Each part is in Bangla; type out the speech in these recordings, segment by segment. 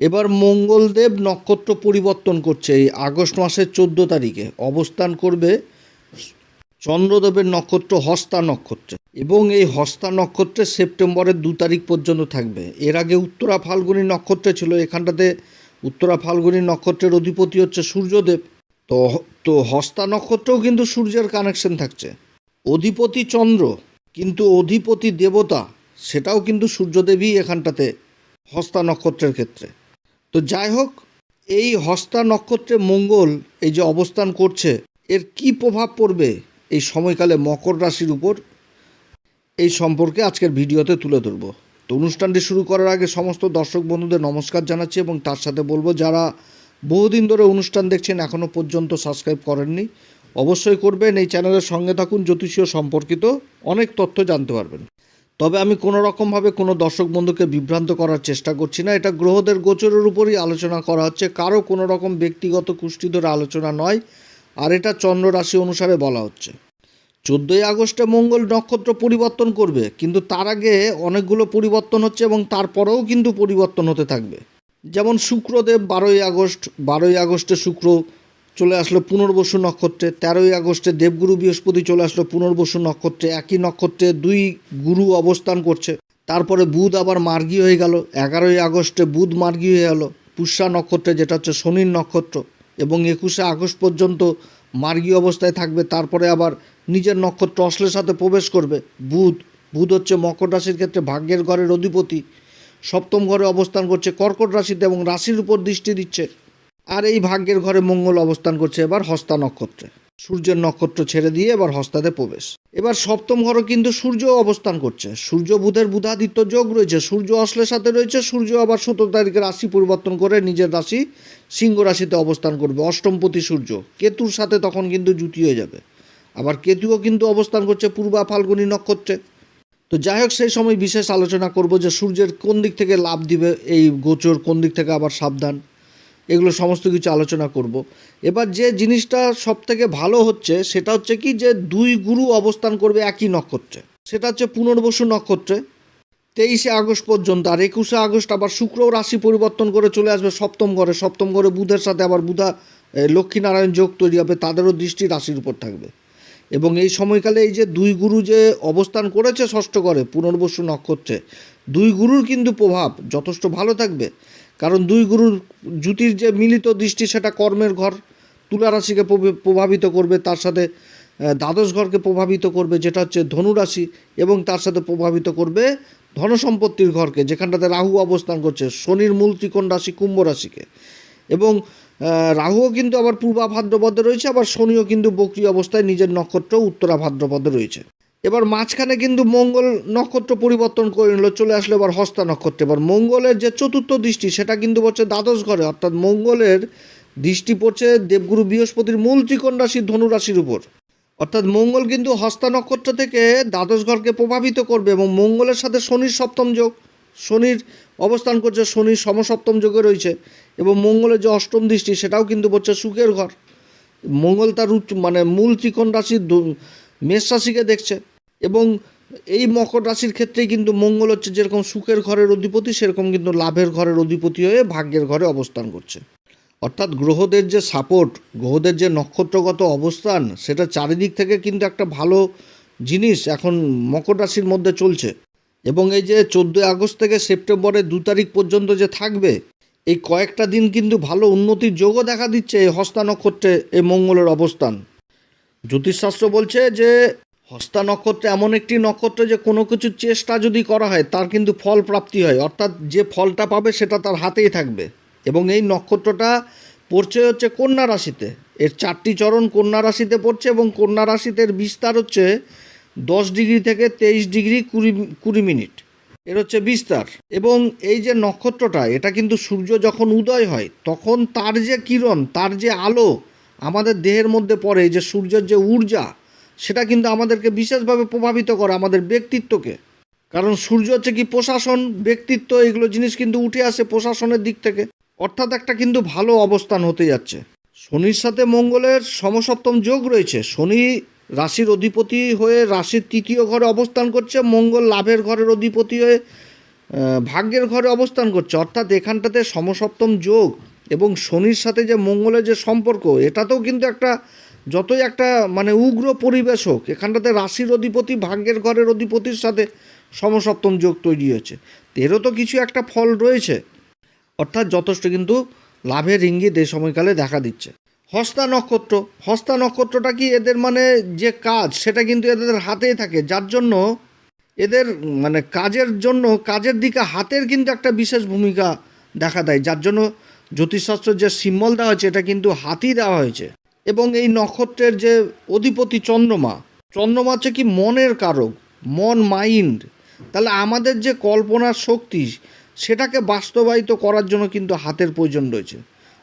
এবার মঙ্গলদেব নক্ষত্র পরিবর্তন করছে। এই আগস্ট মাসের চোদ্দ তারিখে অবস্থান করবে চন্দ্রদেবের নক্ষত্র হস্তা নক্ষত্রে এবং এই হস্তা নক্ষত্রে সেপ্টেম্বরের দু তারিখ পর্যন্ত থাকবে। এর আগে উত্তরা ফাল্গুনী নক্ষত্রে ছিল, এখানটাতে উত্তরা ফাল্গুনী নক্ষত্রের অধিপতি হচ্ছে সূর্যদেব। তো তো হস্তা নক্ষত্রেও কিন্তু সূর্যের কানেকশন থাকছে। অধিপতি চন্দ্র কিন্তু অধিপতি দেবতা, সেটাও কিন্তু সূর্যদেবই এখানটাতে হস্তা নক্ষত্রের ক্ষেত্রে। তো যাই হোক, এই হস্তা নক্ষত্রে মঙ্গল এই যে অবস্থান করছে, এর কি প্রভাব পড়বে এই সময়কালে মকর রাশির উপর? এই সম্পর্কে আজকের ভিডিওতে তুলে ধরবো। তো অনুষ্ঠানটি শুরু করার আগে সমস্ত দর্শক বন্ধুদের নমস্কার জানাচ্ছি এবং তার সাথে বলব, যারা বহুদিন ধরে অনুষ্ঠান দেখছেন এখনও পর্যন্ত সাবস্ক্রাইব করেননি, অবশ্যই করবেন। এই চ্যানেলের সঙ্গে থাকুন, জ্যোতিষীয় সম্পর্কিত অনেক তথ্য জানতে পারবেন। তবে আমি কোনো রকমভাবে কোনো দর্শক বন্ধুকে বিভ্রান্ত করার চেষ্টা করছি না। এটা গ্রহদের গোচরের উপরই আলোচনা করা হচ্ছে। কারও কোনো রকম ব্যক্তিগত কুষ্টি ধরে আলোচনা নয়, আর এটা চন্দ্র রাশি অনুসারে বলা হচ্ছে। চোদ্দোই আগস্টে মঙ্গল নক্ষত্র পরিবর্তন করবে, কিন্তু তার আগে অনেকগুলো পরিবর্তন হচ্ছে এবং তারপরেও কিন্তু পরিবর্তন হতে থাকবে। যেমন শুক্রদেব বারোই আগস্ট, বারোই আগস্টে শুক্র চলে আসলো পুনর্বসু নক্ষত্রে। তেরোই আগস্টে দেবগুরু বৃহস্পতি চলে আসলো পুনর্বসু নক্ষত্রে। একই নক্ষত্রে দুই গুরু অবস্থান করছে। তারপরে বুধ আবার মার্গী হয়ে গেল। এগারোই আগস্টে বুধ মার্গী হয়ে গেল। পুষ্যা নক্ষত্রে, যেটা হচ্ছে শনির নক্ষত্র। এবং একুশে আগস্ট পর্যন্ত মার্গী অবস্থায় থাকবে। তারপরে আবার নিজের নক্ষত্র অশ্লের সাথে প্রবেশ করবে। বুধ বুধ হচ্ছে মকর রাশির ক্ষেত্রে ভাগ্যের ঘরের অধিপতি। সপ্তম ঘরে অবস্থান করছে কর্কট রাশিতে এবং রাশির উপর দৃষ্টি দিচ্ছে। আর এই ভাগ্যের ঘরে মঙ্গল অবস্থান করছে এবার হস্তা নক্ষত্রে। সূর্যের নক্ষত্র ছেড়ে দিয়ে এবার হস্তাতে প্রবেশ। এবার সপ্তম ঘরে কিন্তু সূর্য অবস্থান করছে। সূর্য বুধের বুধাদিত্য যোগ রয়েছে। সূর্য অশ্লের সাথে রয়েছে। সূর্য আবার সতেরো তারিখে রাশি পরিবর্তন করে নিজের রাশি সিংহ রাশিতে অবস্থান করবে। অষ্টমপতি সূর্য। কেতুর সাথে তখন কিন্তু জুতি হয়ে যাবে। আবার কেতুও কিন্তু অবস্থান করছে পূর্বা ফাল্গুনী নক্ষত্রে। তো যাই হোক, সেই সময় বিশেষ আলোচনা করব যে সূর্যের কোন দিক থেকে লাভ দিবে, এই গোচর কোন দিক থেকে আবার সাবধান। এগুলো সমস্ত কিছু আলোচনা করব। এবার যে জিনিসটা সব থেকে ভালো হচ্ছে, সেটা হচ্ছে কি যে দুই গুরু অবস্থান করবে একই নক্ষত্রে। সেটা হচ্ছে পুনর্বসু নক্ষত্রে, তেইশে আগস্ট পর্যন্ত আর একুশে আগস্ট আবার শুক্র রাশি পরিবর্তন করে চলে আসবে সপ্তম ঘরে। সপ্তম ঘরে বুধের সাথে আবার বুধা লক্ষ্মীনারায়ণ যোগ তৈরি হবে, তাদেরও দৃষ্টি রাশির উপর থাকবে। এবং এই সময়কালে এই যে দুই গুরু যে অবস্থান করেছে ষষ্ঠ ঘরে, পুনর্বসু নক্ষত্রে, দুই গুরুর কিন্তু প্রভাব যথেষ্ট ভালো থাকবে। কারণ দুই গুরুর জ্যোতির যে মিলিত দৃষ্টি, সেটা কর্মের ঘর। তুলা রাশিকে প্রভি- প্রভাবিত করবে, তার সাথে দ্বাদশ ঘরকে প্রভাবিত করবে, যেটা হচ্ছে ধনুরাশি, এবং তার সাথে প্রভাবিত করবে ধনসম্পত্তির ঘরকে, যেখানটাতে রাহু অবস্থান করছে, শনির মূল ত্রিকোণ রাশি, কুম্ভ রাশিকে। এবং রাহুও কিন্তু আবার পূর্বা ভাদ্রপদে রয়েছে, আবার শনিও কিন্তু বক্রি অবস্থায় নিজের নক্ষত্র উত্তরা ভাদ্রপদে রয়েছে। এবার মাঝখানে কিন্তু মঙ্গল নক্ষত্র পরিবর্তন করে নিল, চলে আসলো এবার হস্তা নক্ষত্র। এবার মঙ্গলের যে চতুর্থ দৃষ্টি, সেটা কিন্তু পড়ছে দ্বাদশ ঘরে, অর্থাৎ মঙ্গলের দৃষ্টি পড়ছে দেবগুরু বৃহস্পতির মূল ত্রিকোণ রাশি ধনুরাশির উপর। অর্থাৎ মঙ্গল কিন্তু হস্তা নক্ষত্র থেকে দ্বাদশ ঘরকে প্রভাবিত করবে এবং মঙ্গলের সাথে শনির সপ্তম যোগ, শনির অবস্থান করছে, শনির সমসপ্তম যোগে রয়েছে এবং মঙ্গলের যে অষ্টম দৃষ্টি, সেটাও কিন্তু পড়ছে সুখের ঘর। মঙ্গল তার উচ্চ মানে মূল ত্রিকোণ রাশির মেষ রাশিকে দেখছে। এবং এই মকর রাশির ক্ষেত্রেই কিন্তু মঙ্গল হচ্ছে যেরকম সুখের ঘরের অধিপতি, সেরকম কিন্তু লাভের ঘরের অধিপতি হয়ে ভাগ্যের ঘরে অবস্থান করছে। অর্থাৎ গ্রহদের যে সাপোর্ট গ্রহদের যে নক্ষত্রগত অবস্থান, সেটা চারিদিক থেকে কিন্তু একটা ভালো জিনিস এখন মকর রাশির মধ্যে চলছে। এবং এই যে চোদ্দোই আগস্ট থেকে সেপ্টেম্বরের দু তারিখ পর্যন্ত যে থাকবে, এই কয়েকটা দিন কিন্তু ভালো উন্নতির যোগও দেখা দিচ্ছে এই হস্তা নক্ষত্রে এই মঙ্গলের অবস্থান। জ্যোতিষশাস্ত্র বলছে যে হস্তা নক্ষত্র এমন একটি নক্ষত্র যে কোনো কিছু চেষ্টা যদি করা হয়, তার কিন্তু ফল প্রাপ্তি হয়। অর্থাৎ যে ফলটা পাবে, সেটা তার হাতেই থাকবে। এবং এই নক্ষত্রটা পড়ছে হচ্ছে কন্যা রাশিতে। এর চারটি চরণ কন্যা রাশিতে পড়ছে এবং কন্যা রাশিতে বিস্তার হচ্ছে দশ ডিগ্রি থেকে তেইশ ডিগ্রি কুড়ি কুড়ি মিনিট। এর হচ্ছে বিস্তার। এবং এই যে নক্ষত্রটা, এটা কিন্তু সূর্য যখন উদয় হয়, তখন তার যে কিরণ, তার যে আলো আমাদের দেহের মধ্যে পড়ে যে সূর্যের যে ঊর্জা সেটা কিন্তু আমাদেরকে বিশেষভাবে প্রভাবিত করে আমাদের ব্যক্তিত্বকে। কারণ সূর্য হচ্ছে কি প্রশাসন, ব্যক্তিত্ব, এগুলো জিনিস কিন্তু উঠে আসে প্রশাসনের দিক থেকে। অর্থাৎ একটা কিন্তু ভালো অবস্থান হতে যাচ্ছে। শনির সাথে মঙ্গলের সমসপ্তম যোগ রয়েছে। শনি রাশির অধিপতি হয়ে রাশির তৃতীয় ঘরে অবস্থান করছে, মঙ্গল লাভের ঘরের অধিপতি হয়ে ভাগ্যের ঘরে অবস্থান করছে। অর্থাৎ এখানটাতে সমসপ্তম যোগ এবং শনির সাথে যে মঙ্গলের যে সম্পর্ক, এটাতেও কিন্তু একটা যতই একটা মানে উগ্র পরিবেশ হোক, এখানটাতে রাশির অধিপতি, ভাগ্যের ঘরের অধিপতির সাথে সমসপ্তম যোগ তৈরি হয়েছে। এরও তো কিছু একটা ফল রয়েছে। অর্থাৎ যথেষ্ট কিন্তু লাভের ইঙ্গিত এই সময়কালে দেখা দিচ্ছে। হস্তা নক্ষত্র, হস্তা নক্ষত্রটা কি এদের মানে যে কাজ, সেটা কিন্তু এদের হাতেই থাকে। যার জন্য এদের মানে কাজের জন্য, কাজের দিকে হাতের কিন্তু একটা বিশেষ ভূমিকা দেখা দেয়। যার জন্য জ্যোতিষশাস্ত্র যে সিম্বল দেওয়া হয়েছে, এটা কিন্তু হাতি দেওয়া হয়েছে। এবং এই নক্ষত্রের যে অধিপতি চন্দ্রমা চন্দ্রমা হচ্ছে কি মনের কারক, মন মাইন্ড। তাহলে আমাদের যে কল্পনার শক্তি, সেটাকে বাস্তবায়িত করার জন্য কিন্তু হাতের প্রয়োজন রয়েছে।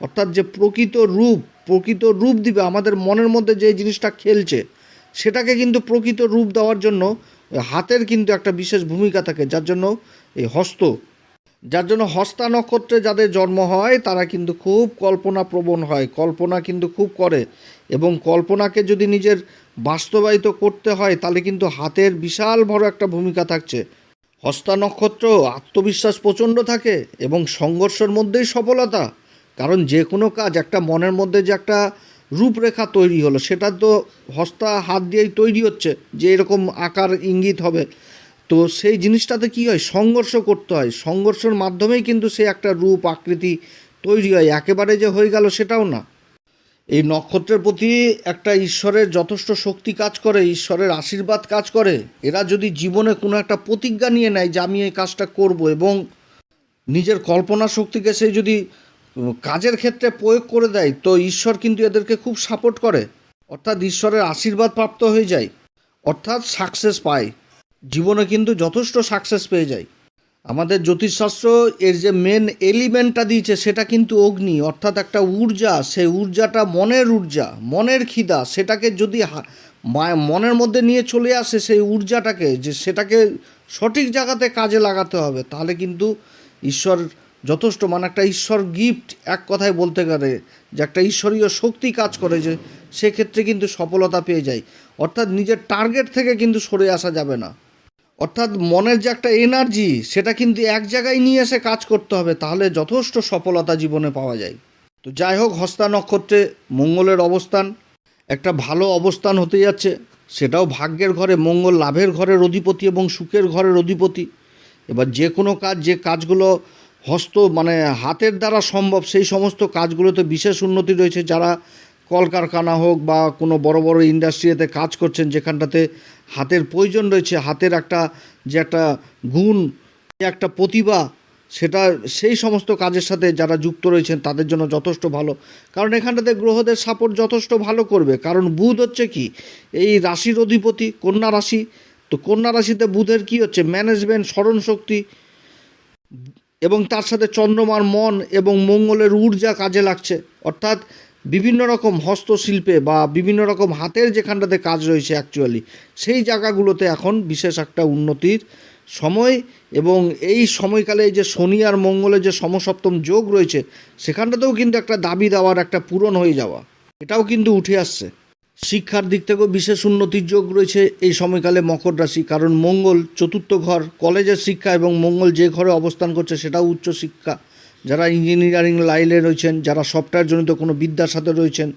অর্থাৎ যে প্রকৃত রূপ প্রকৃত রূপ দিবে, আমাদের মনের মধ্যে যে জিনিসটা খেলছে, সেটাকে কিন্তু প্রকৃত রূপ দেওয়ার জন্য হাতের কিন্তু একটা বিশেষ ভূমিকা থাকে, যার জন্য এই হস্ত যার জন্য হস্তা নক্ষত্রে যাদের জন্ম হয়, তারা কিন্তু খুব কল্পনা প্রবণ হয়, কল্পনা কিন্তু খুব করে। এবং কল্পনাকে যদি নিজের বাস্তবায়িত করতে হয়, তাহলে কিন্তু হাতের বিশাল বড় একটা ভূমিকা থাকছে। হস্তা নক্ষত্র আত্মবিশ্বাস প্রচণ্ড থাকে এবং সংঘর্ষের মধ্যেই সফলতা। কারণ যে কোনো কাজ একটা মনের মধ্যে যে একটা রূপরেখা তৈরি হলো, সেটা তো হস্তা হাত দিয়েই তৈরি হচ্ছে, যে এরকম আকার ইঙ্গিত হবে। তো সেই জিনিসটাতে কী হয়? সংঘর্ষ করতে হয়। সংঘর্ষের মাধ্যমেই কিন্তু সে একটা রূপ, আকৃতি তৈরি হয়। একেবারে যে হয়ে গেল সেটাও না। এই নক্ষত্রের প্রতি একটা ঈশ্বরের যথেষ্ট শক্তি কাজ করে, ঈশ্বরের আশীর্বাদ কাজ করে। এরা যদি জীবনে কোনো একটা প্রতিজ্ঞা নিয়ে নেয় যে আমি এই কাজটা করব এবং নিজের কল্পনা শক্তিকে সে যদি কাজের ক্ষেত্রে প্রয়োগ করে দেয়, তো ঈশ্বর কিন্তু এদেরকে খুব সাপোর্ট করে। অর্থাৎ ঈশ্বরের আশীর্বাদ প্রাপ্ত হয়ে যায়। অর্থাৎ সাকসেস পায়। জীবনে কিন্তু যথেষ্ট সাকসেস পেয়ে যায়। আমাদের জ্যোতিষশাস্ত্র এর যে মেন এলিমেন্টটা দিয়েছে, সেটা কিন্তু অগ্নি, অর্থাৎ একটা ঊর্জা। সেই ঊর্জাটা মনের ঊর্জা, মনের খিদা, সেটাকে যদি মনের মধ্যে নিয়ে চলে আসে সেই ঊর্জাটাকে, যে সেটাকে সঠিক জায়গাতে কাজে লাগাতে হবে, তাহলে কিন্তু ঈশ্বর যথেষ্ট মানে একটা ঈশ্বর গিফট এক কথায় বলতে গেলে, যে একটা ঈশ্বরীয় শক্তি কাজ করে যে, সেক্ষেত্রে কিন্তু সফলতা পেয়ে যায়। অর্থাৎ নিজের টার্গেট থেকে কিন্তু সরে আসা যাবে না। অর্থাৎ মনের যে একটা এনার্জি সেটা কিন্তু এক জায়গায় নিয়ে এসে কাজ করতে হবে, তাহলে যথেষ্ট সফলতা জীবনে পাওয়া যায়। তো যাই হোক, হস্তা নক্ষত্রে মঙ্গলের অবস্থান, একটা ভালো অবস্থান হতে যাচ্ছে, সেটাও ভাগ্যের ঘরে, মঙ্গল লাভের ঘরের অধিপতি এবং সুখের ঘরের অধিপতি। এবার যে কোনো কাজ, যে কাজগুলো হস্ত মানে হাতের দ্বারা সম্ভব, সেই সমস্ত কাজগুলোতে বিশেষ উন্নতি রয়েছে, যারা কলকারখানা হোক বা কোনো বড় বড় ইন্ডাস্ট্রিতে কাজ করছেন, যেখানটাতে হাতের প্রয়োজন রয়েছে, হাতের একটা যে একটা গুণ, যে একটা প্রতিভা, সেটা সেই সমস্ত কাজের সাথে যারা যুক্ত রয়েছেন, তাদের জন্য যথেষ্ট ভালো। কারণ এখানটাতে গ্রহদের সাপোর্ট যথেষ্ট ভালো করবে। কারণ বুধ হচ্ছে কি? এই রাশির অধিপতি, কন্যা রাশি। তো কন্যা রাশিতে বুধের কি হচ্ছে? ম্যানেজমেন্ট স্মরণশক্তি এবং তার সাথে চন্দ্রমার মন এবং মঙ্গলের ঊর্জা কাজে লাগছে। অর্থাৎ বিভিন্ন রকম হস্তশিল্পে বা বিভিন্ন রকম হাতের যেখানটাতে কাজ রয়েছে অ্যাকচুয়ালি সেই জায়গাগুলোতে এখন বিশেষ একটা উন্নতির সময় এবং এই সময়কালে যে শনি আর মঙ্গলের যে সমসপ্তম যোগ রয়েছে, সেখানটাতেও কিন্তু একটা দাবি দেওয়ার একটা পূরণ হয়ে যাওয়া। এটাও কিন্তু উঠে আসছে। শিক্ষার দিক থেকেও বিশেষ উন্নতির যোগ রয়েছে এই সময়কালে মকর রাশি, কারণ মঙ্গল চতুর্থ ঘর, কলেজের শিক্ষা এবং মঙ্গল যে ঘরে অবস্থান করছে সেটাও উচ্চ শিক্ষা। যারা ইঞ্জিনিয়ারিং লাইনে রয়েছেন, যারা সফটওয়্যার জনিত কোনো বিদ্যার সাথে রয়েছেন,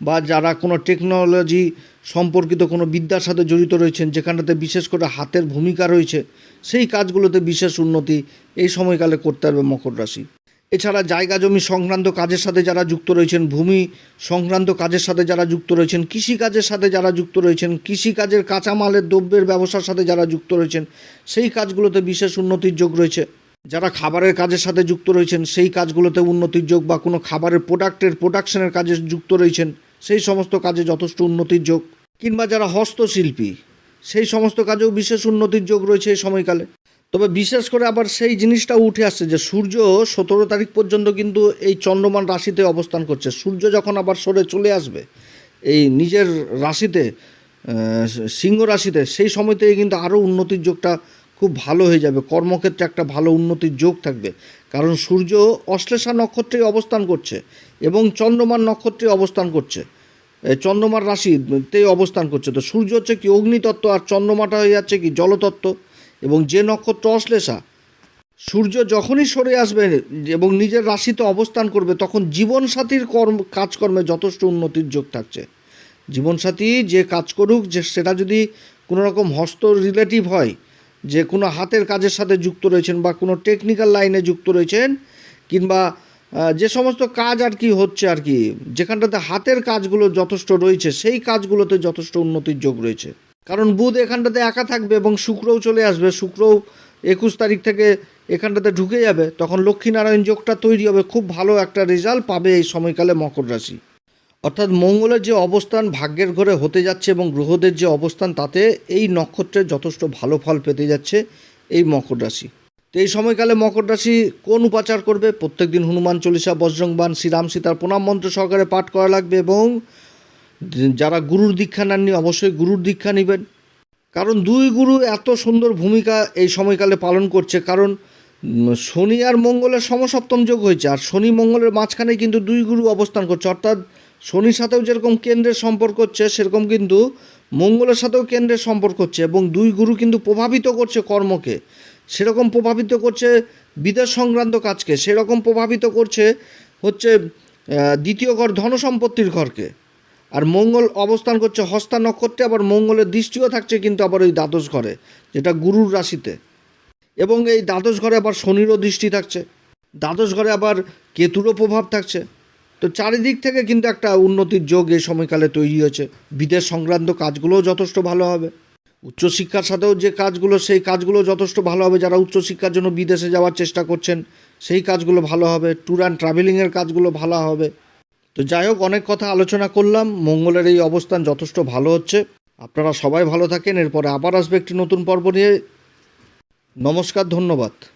বা যারা কোনো টেকনোলজি সম্পর্কিত কোনো বিদ্যার সাথে জড়িত রয়েছেন, যেখানটাতে বিশেষ করে হাতের ভূমিকা রয়েছে, সেই কাজগুলোতে বিশেষ উন্নতি এই সময়কালে করতে পারবে মকর রাশি। এছাড়া জায়গা জমি সংক্রান্ত কাজের সাথে যারা যুক্ত রয়েছেন, ভূমি সংক্রান্ত কাজের সাথে যারা যুক্ত রয়েছেন, কৃষিকাজের সাথে যারা যুক্ত রয়েছেন, কৃষিকাজের কাঁচামালের দ্রব্যের ব্যবসার সাথে যারা যুক্ত রয়েছেন, সেই কাজগুলোতে বিশেষ উন্নতির যোগ রয়েছে। যারা খাবারের কাজের সাথে যুক্ত রয়েছেন, সেই কাজগুলোতে উন্নতির যোগ বা কোনো খাবারের প্রোডাক্টের প্রোডাকশনের কাজে যুক্ত রয়েছেন, সেই সমস্ত কাজে যথেষ্ট উন্নতির যোগ। কিংবা যারা হস্তশিল্পী, সেই সমস্ত কাজেও বিশেষ উন্নতির যোগ রয়েছে এই সময়কালে। তবে বিশেষ করে আবার সেই জিনিসটাও উঠে আসছে যে সূর্য সতেরো তারিখ পর্যন্ত কিন্তু এই চন্দ্রমান রাশিতে অবস্থান করছে। সূর্য যখন আবার সরে চলে আসবে, এই নিজের রাশিতে সিংহ রাশিতে, সেই সময়তেই কিন্তু আরও উন্নতির যোগটা খুব ভালো হয়ে যাবে। কর্মক্ষেত্রে একটা ভালো উন্নতির যোগ থাকবে। কারণ সূর্য অশ্লেষা নক্ষত্রে অবস্থান করছে এবং চন্দ্রমার নক্ষত্রে অবস্থান করছে। চন্দ্রমার রাশিতে অবস্থান করছে। তো সূর্য হচ্ছে কি অগ্নিতত্ত্ব আর চন্দ্রমাটা হয়ে যাচ্ছে কি জলতত্ত্ব এবং যে নক্ষত্র অশ্লেষা, সূর্য যখনই সরে আসবে এবং নিজের রাশিতে অবস্থান করবে, তখন জীবনসাথীর কর্ম, কাজকর্মে যথেষ্ট উন্নতির যোগ থাকছে। জীবনসাথী যে কাজ করুক, যে সেটা যদি কোনো রকম হস্ত রিলেটিভ হয় যে কোনো হাতের কাজের সাথে যুক্ত রয়েছেন বা কোনো টেকনিক্যাল লাইনে যুক্ত রয়েছেন, কিংবা যে সমস্ত কাজ আর কি হচ্ছে আর কি, যেখানটাতে হাতের কাজগুলো যথেষ্ট রয়েছে, সেই কাজগুলোতে যথেষ্ট উন্নতির যোগ রয়েছে। কারণ বুধ এখানটাতে একা থাকবে এবং শুক্রও চলে আসবে, শুক্রও একুশ তারিখ থেকে এখানটাতে ঢুকে যাবে, তখন লক্ষ্মীনারায়ণ যোগটা তৈরি হবে, খুব ভালো একটা রেজাল্ট পাবে এই সময়কালে মকর রাশি। অর্থাৎ মঙ্গলের যে অবস্থান ভাগ্যের ঘরে হতে যাচ্ছে এবং গ্রহদের যে অবস্থান, তাতে এই নক্ষত্রের যথেষ্ট ভালো ফল পেতে যাচ্ছে এই মকর রাশি। তো এই সময়কালে মকর রাশি কোন উপাচার করবে? প্রত্যেকদিন হনুমান চল্লিশা বজ্রংবান শ্রীরাম সীতার প্রণাম মন্ত্র সহকারে পাঠ করা লাগবে এবং যারা গুরুর দীক্ষা নেননি অবশ্যই গুরুর দীক্ষা নেবেন। কারণ দুই গুরু এত সুন্দর ভূমিকা এই সময়কালে পালন করছে, কারণ শনি আর মঙ্গলের সমসপ্তম যোগ হয়েছে, আর শনি মঙ্গলের মাঝখানে কিন্তু দুই গুরু অবস্থান করছে। অর্থাৎ শনির সাথেও যেরকম কেন্দ্রের সম্পর্ক হচ্ছে, সেরকম কিন্তু মঙ্গলের সাথেও কেন্দ্রের সম্পর্ক হচ্ছে এবং দুই গুরু কিন্তু প্রভাবিত করছে কর্মকে। সেরকম প্রভাবিত করছে বিদেশ সংক্রান্ত কাজকে, সেরকম প্রভাবিত করছে হচ্ছে দ্বিতীয় ঘর ধন সম্পত্তির ঘরকে। আর মঙ্গল অবস্থান করছে হস্তা নক্ষত্রে, আবার মঙ্গলের দৃষ্টিও থাকছে কিন্তু আবার ওই দ্বাদশ ঘরে, যেটা গুরুর রাশিতে। এবং এই দ্বাদশ ঘরে আবার শনিরও দৃষ্টি থাকছে, দ্বাদশ ঘরে আবার কেতুরও প্রভাব থাকছে। তো চারিদিক থেকে কিন্তু একটা উন্নতির যোগ এই সময়কালে তৈরি হয়েছে। বিদেশ সংক্রান্ত কাজগুলোও যথেষ্ট ভালো হবে। উচ্চশিক্ষার সাথেও যে কাজগুলো, সেই কাজগুলো যথেষ্ট ভালো হবে। যারা উচ্চশিক্ষার জন্য বিদেশে যাওয়ার চেষ্টা করছেন, সেই কাজগুলো ভালো হবে। ট্যুর অ্যান্ড ট্রাভেলিংয়ের কাজগুলো ভালো হবে। তো যাই হোক, অনেক কথা আলোচনা করলাম। মঙ্গলের এই অবস্থান যথেষ্ট ভালো হচ্ছে। আপনারা সবাই ভালো থাকেন। এরপরে আবার আসবে একটি নতুন পর্ব নিয়ে। নমস্কার, ধন্যবাদ।